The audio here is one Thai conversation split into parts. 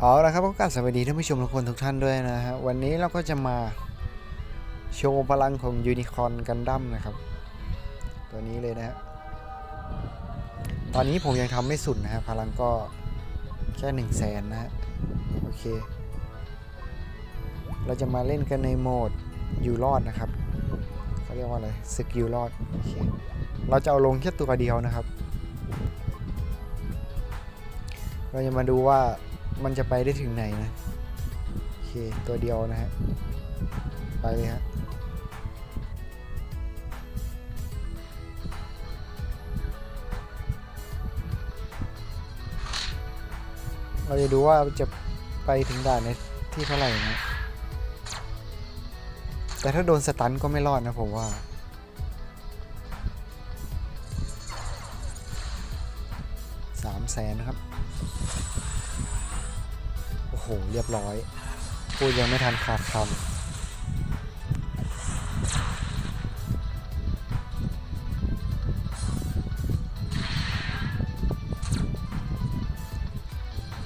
เอาละครับก็กราบสวัสดีท่านผู้ชมทุกคนทุกท่านด้วยนะฮะวันนี้เราก็จะมาโชว์พลังของยูนิคอร์นกันดั้มนะครับ ตัวนี้เลยนะฮะตอนนี้ผมยังทำไม่สุดนะฮะพลังก็แค่หนึ่งแสนนะฮะโอเค เราจะมาเล่นกันในโหมดอยู่รอดนะครับเขาเรียกว่าอะไรสกิลรอดโอเคเราจะเอาลงแค่ตัวเดียวนะครับ เราจะมาดูว่า มันจะไปได้ถึงไหนนะ โอเค ตัวเดียวนะฮะ ไปเลยฮะเราจะดูว่าจะไปถึงด่านในที่เท่าไหร่นะ แต่ถ้าโดนสตันก็ไม่รอดนะผมว่า สามแสนนะครับ หเรียบร้อย พูดยังไม่ทันขาดคำ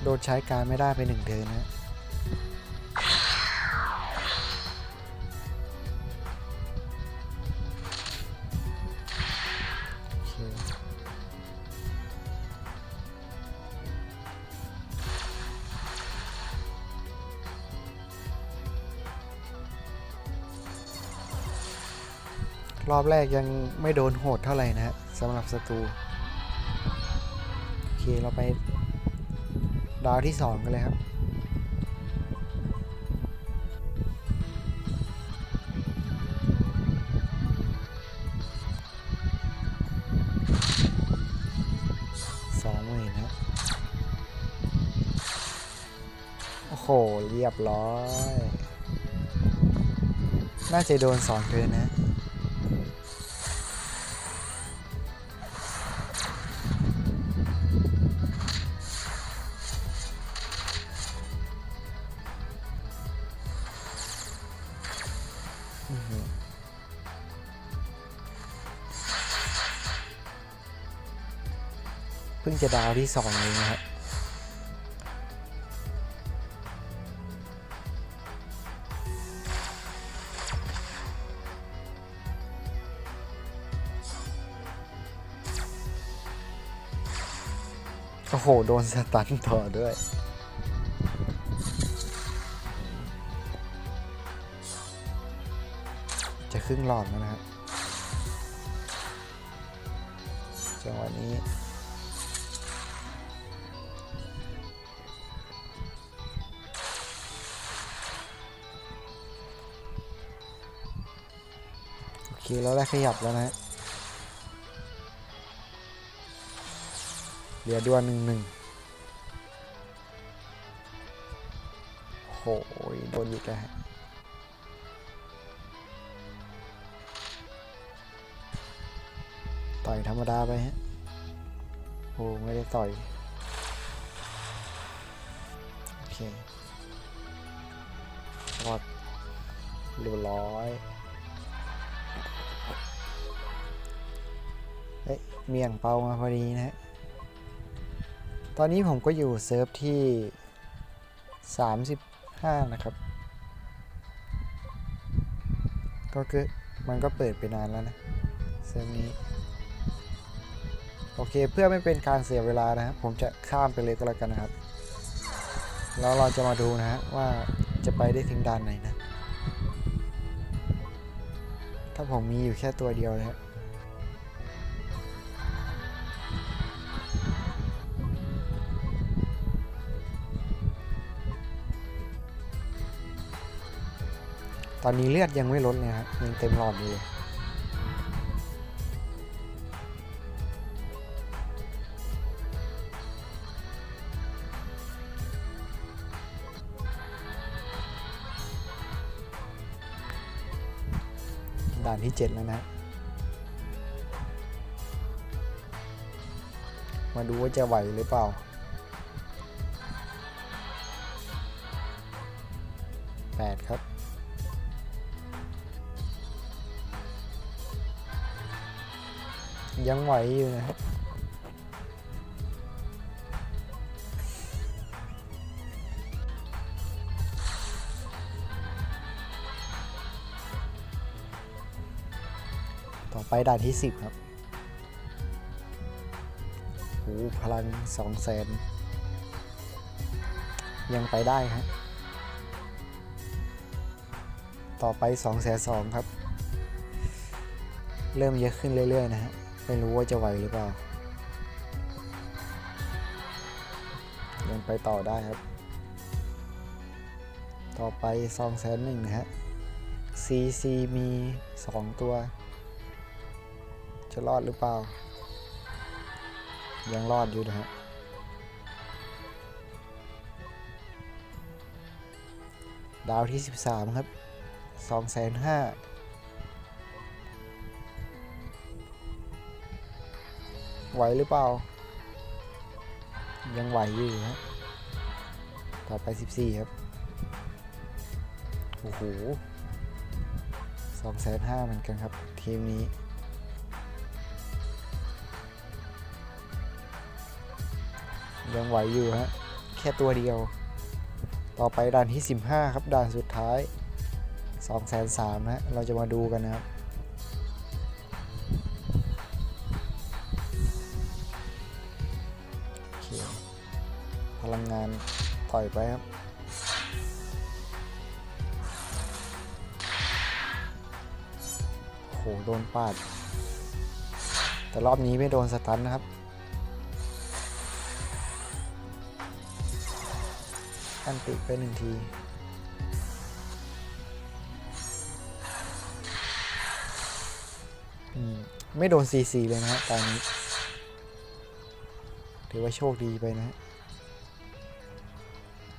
โดนใช้การไม่ได้ไปหนึ่งเดือนนะ รอบแรกยังไม่โดนโหดเท่าไหร่นะฮะสำหรับศัตรูโอเคเราไปดาวที่ 2 กันเลยครับ สองหมื่นะโอ้โห เรียบร้อย น่าจะโดนสองเทิร์นนะ เพิ่งจะดาวที่สองเองนะครับโอ้โห โดนสตันต่อด้วย จะครึ่งหลอดแล้วนะครับจังหวะนี้ เคแล้วได้ขยับแล้วนะเหลือดวนหนึ่งหนึ่งโอ้โดนอีกแล้วฮะต่อยธรรมดาไปฮะโอ้ไม่ได้ต่อย โอเครอดเรียบร้อย เมียงเปามาพอดีนะฮะตอนนี้ผมก็อยู่เซิร์ฟที่ 35 นะครับ ก็คือมันก็เปิดไปนานแล้วนะ เซิร์ฟนี้ โอเคเพื่อไม่เป็นการเสียเวลานะครับผมจะข้ามไปเลยก็แล้วกันนะครับ แล้วเราจะมาดูนะฮะว่าจะไปได้ถึงด่านไหนนะ ถ้าผมมีอยู่แค่ตัวเดียวนะฮะ ตอนนี้เลือดยังไม่ลดเลยครับยังเต็มหลอดอยู่เลยด่านที่ 7 แล้วนะ มาดูว่าจะไหวหรือเปล่า 8 ครับ ยังไหวอยู่นะต่อไปด่านที่ 10 ครับโอ้พลังสองแสนยังไปได้ครับ ต่อไปสองแสนสองครับ เริ่มเยอะขึ้นเรื่อย ๆ นะฮะ ไม่รู้ว่าจะไหวหรือเปล่า ยังไปต่อได้ครับ ต่อไป2องแสนหนึ่งนะฮะ CC มี 2 ตัว จะรอดหรือเปล่า ยังรอดอยู่นะฮะดาวที่ 13 ครับ2 5 0 0 0 ไหวหรือเปล่า ยังไหวอยู่ฮะต่อไป 14 ครับ โอ้โหสองแสนห้าเหมือนกันครับ ทีมนี้ยังไหวอยู่ฮะ แค่ตัวเดียว ต่อไปด่านที่ 15 ครับ ด่านสุดท้าย2องแสนสามนะเราจะมาดูกันนะครับ งานต่อยไปครับโหโดนปาด แต่รอบนี้ไม่โดนสตันนะครับอันติไปหนึ่งทีไม่โดน CC เลยนะฮะตอนนี้ ถือว่าโชคดีไปนะฮะ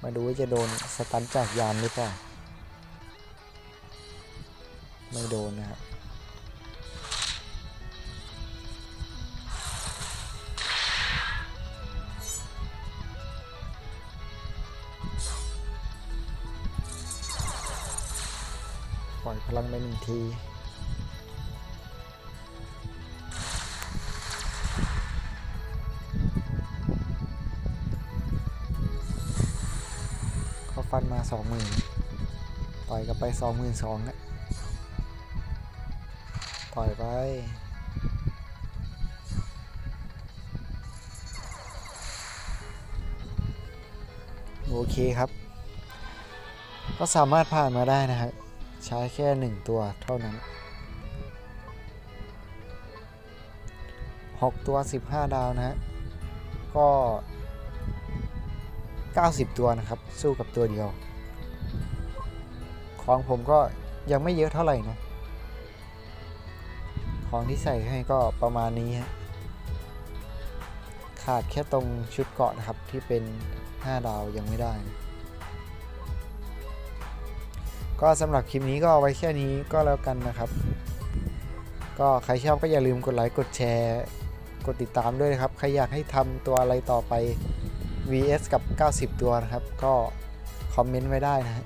มาดูว่าจะโดนสตันจากยานหรือเปล่า ไม่โดนนะครับปล่อยพลังไปหนึ่งที สองหมื่นต่อยกับไปสองหมื่นสองนะต่อยไปโอเคครับ ก็สามารถผ่านมาได้นะครับใช้แค่หนึ่งตัวเท่านั้น6ตัว15ดาวนะฮะก็90ตัวนะครับ สู้กับตัวเดียว ของผมก็ยังไม่เยอะเท่าไหร่นะ ของที่ใส่ให้ก็ประมาณนี้ฮะ ขาดแค่ตรงชุดเกาะนะครับที่เป็น 5 ดาวยังไม่ได้นะก็สำหรับคลิปนี้ก็เอาไว้แค่นี้ก็แล้วกันนะครับ ก็ใครชอบก็อย่าลืมกดไลค์กดแชร์ กดติดตามด้วยนะครับ ใครอยากให้ทำตัวอะไรต่อไป vs กับ 90 ตัวนะครับ ก็คอมเมนต์ไว้ได้นะฮะ